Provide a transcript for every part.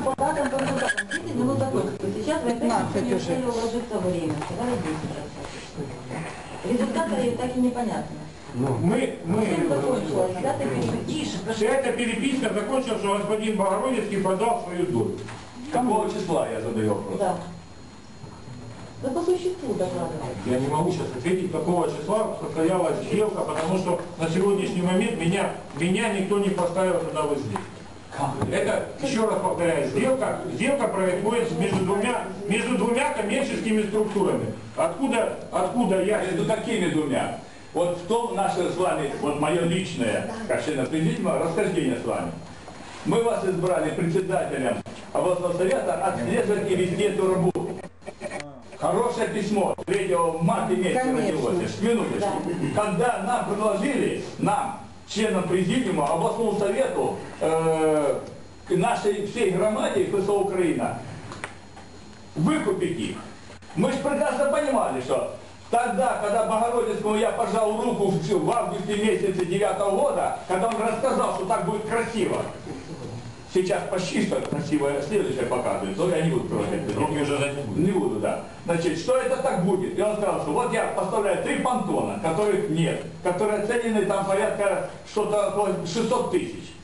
Написано по датам, по датам. 10 минут закончится. Сейчас вы опять 15 не успели уложиться во время. Сказали 10 Результата ее так и непонятно. Мы, мы, вся эта переписка закончилась, что господин Богородицкий продал свою долю. Какого числа, я задаю вопрос? Да. Да по существу докладывайте. Я не могу сейчас ответить, какого числа состоялась сделка, потому что на сегодняшний момент меня, меня никто не поставил туда вот здесь. Это, еще раз повторяю, сделка, сделка происходит между двумя, между двумя коммерческими структурами. Откуда, откуда я... Между какими двумя? Вот в том наше с вами, вот мое личное, как члена президиума, расхождение с вами. Мы вас избрали председателем областного совета, отслеживайте везде эту работу. Хорошее письмо 3 марта месяца родилось. Минуточку. Когда нам предложили, нам, членам президиума, областному совету, э, нашей всей громаде ФСО Украина, выкупить их. Мы же прекрасно понимали, что тогда, когда Богородицкому я пожал руку в, в августе месяце 9 года, когда он рассказал, что так будет красиво, сейчас почти что красивое следующее показывает, но я не буду проводить. Руки уже не буду. Не буду, да. Значит, что это так будет? И он сказал, что вот я поставляю три понтона, которых нет, которые оценены там порядка что-то около 600 тысяч.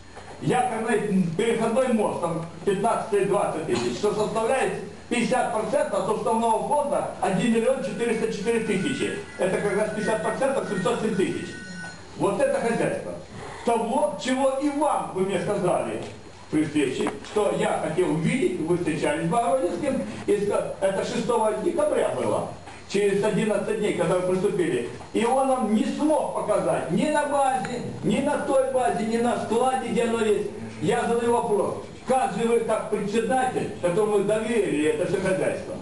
Якорный переходной мост, там 15-20 тысяч, что составляет 50% от уставного фонда 1 миллион 404 тысячи. Это как раз 50% 707 тысяч. Вот это хозяйство. Того, чего и вам, вы мне сказали при встрече, что я хотел увидеть, вы встречались с Богородицким, это 6 декабря было, через 11 дней, когда вы приступили. И он нам не смог показать ни на базе, ни на той базе, ни на складе, где оно есть. Я задаю вопрос, как же вы как председатель, которому доверили это же хозяйство,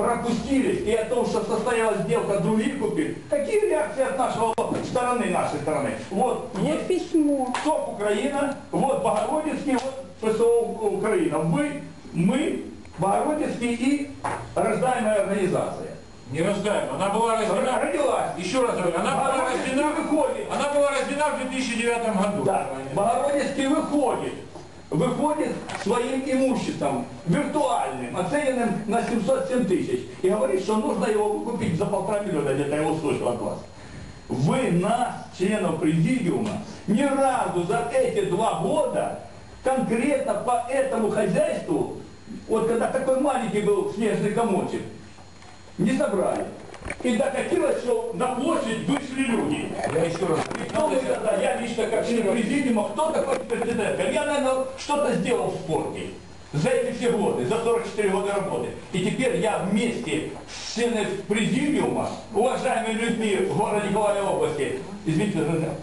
пропустили и о том, что состоялась сделка других купил, какие реакции от нашего стороны, нашей стороны? Вот, Вот есть письмо. ТОП Украина, вот Богородицкий, вот ПСО Украина. Вы, мы, Богородицкий и рождаемая организация. Не рождаем. Она была рождена... Родилась. Еще раз говорю, она была рождена... выходит. Она была рождена в 2009 году. Да, Богородицкий выходит. Выходит своим имуществом, виртуальным, оцененным на 707 тысяч. И говорит, что нужно его выкупить за полтора миллиона, где-то я услышал от вас. Вы нас, членов президиума, ни разу за эти два года конкретно по этому хозяйству, вот когда такой маленький был снежный комочек, не собрали. И докатилось, что на площадь вышли люди. Я еще раз И кто вы тогда, я лично как член президиума, кто такой президент? Я, наверное, что-то сделал в спорте за эти все годы, за 44 года работы. И теперь я вместе с членами президиума, уважаемыми людьми в городе Николаевой области, извините, это.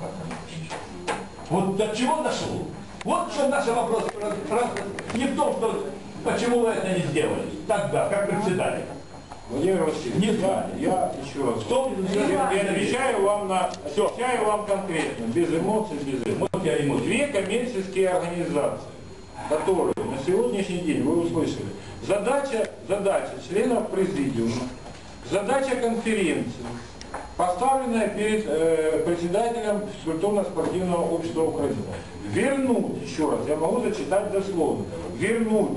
вот до чего дошло? Вот что наш вопрос не в том, что почему вы это не сделали тогда, как председатель. Владимир Васильевич, Не знаю. я еще раз. В том, Я, я отвечаю вам на все, отвечаю вам конкретно, без эмоций, без эмоций. Вот я ему Две коммерческие организации, которые на сегодняшний день, вы услышали, задача, задача членов президиума, задача конференции, поставленная перед э, председателем физкультурно-спортивного общества Украины. Вернуть, еще раз, я могу зачитать дословно, вернуть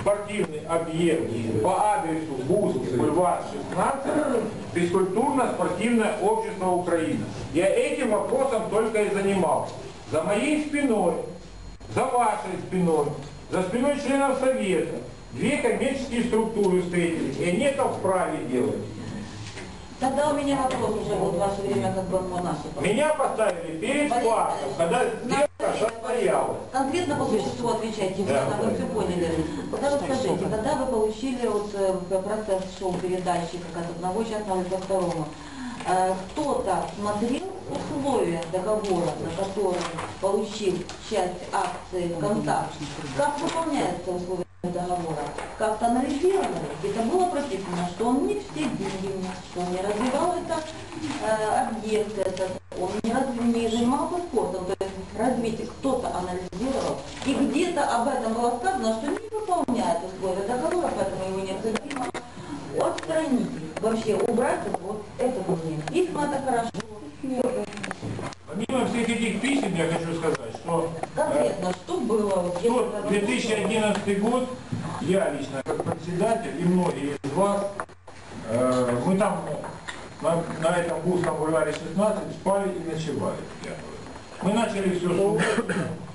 спортивный объект по адресу Бузки, бульвар 16, физкультурно-спортивное общество Украины. Я этим вопросом только и занимался. За моей спиной, за вашей спиной, за спиной членов Совета, две коммерческие структуры встретились, и они это вправе делать. Тогда у меня вопрос уже вот ваше время как бы по нашей. Меня поставили перед фактом, когда Конкретно по существу отвечайте, Да. да. вы все поняли. Тогда вот скажите, когда вы получили вот раз шоу передачи как от одного частного ко второму, э, кто-то смотрел условия договора, на который получил часть акций ВКонтакт, как выполняются условия договора, как-то анализировали, это было прописано, что он не все деньги что он не развивал это э, объект этот, он не, разве, не занимался спортом, развитие кто-то анализировал, и где-то об этом было сказано, что не выполняет условия договора, поэтому его необходимо отстранить, вообще убрать вот это момент. Письма это хорошо, Помимо всех этих писем, я хочу сказать, что э, конкретно, что было, вот, это 2011 год, я лично как председатель и многие из вас, э, мы там на, на этом Гусском бульваре 16 спали и ночевали. я. Мы начали все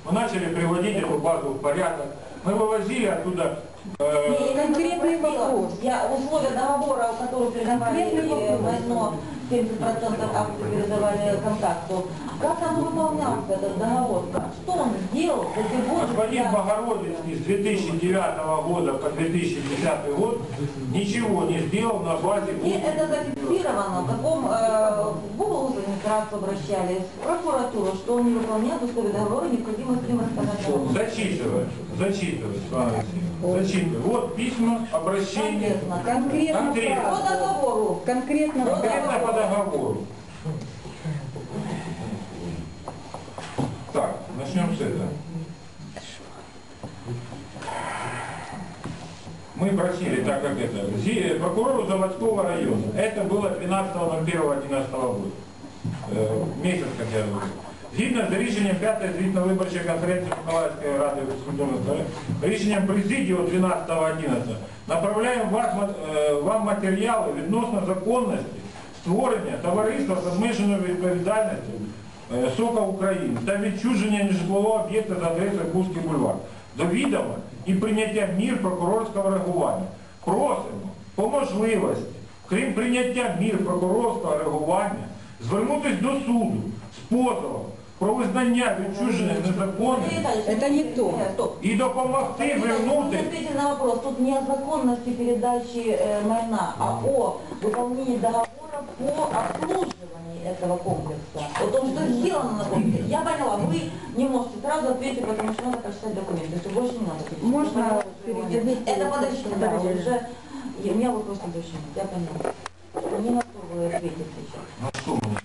мы начали приводить эту базу в порядок. Мы вывозили оттуда э, Не, я Конкретный вопрос. Я условия договора, передавали Конкретный э, вопрос. войну, 70% акций передавали контакту. Как там выполнялся этот договор? Что он сделал за годы? Господин Богородицкий с 2009 года по 2010 год ничего не сделал на базе И Гусского. это зафиксировано, в каком э, Google администрацию обращались, в прокуратуру, что он не выполняет условия договора, необходимо с ним рассказать. Зачитывать, зачитывать, Светлана Алексеевна, зачитывать. Вот письма, обращения. Конкретно. Конкретно Конкретно. По договору. Конкретно. Конкретно по договору. Так, начнем с этого. Мы просили, так как это, прокурору заводского района, это было 12.01.11 года, Е, месяц, как я говорю. Згідно з рішенням 5-ї звітно-виборчої конференції Миколаївської ради Верховної рішенням президії від 12.11 направляємо вас, е, вам матеріали відносно законності створення товариства з обмеженою відповідальністю е, Сока України та відчуження нежитлового об'єкта за адресою Бузький бульвар до відома і прийняття мір прокурорського реагування. Просимо по можливості, крім прийняття мір прокурорського реагування, звернутися до суду з позовом про визнання відчуження незаконним Это не то. І допомогти вернути ответили на вопрос. Тут не о законности передачи э, майна, а о выполнении договора по обслуживанию этого комплекса. О том, что сделано на комплексе. Я поняла, вы не можете сразу ответить, потому что надо прочитать документы. Все, больше не надо. отвечать. Можно Потому что перейти? Это подождите, да, уже... У меня больше нет, я поняла. Не сейчас. Ну что мы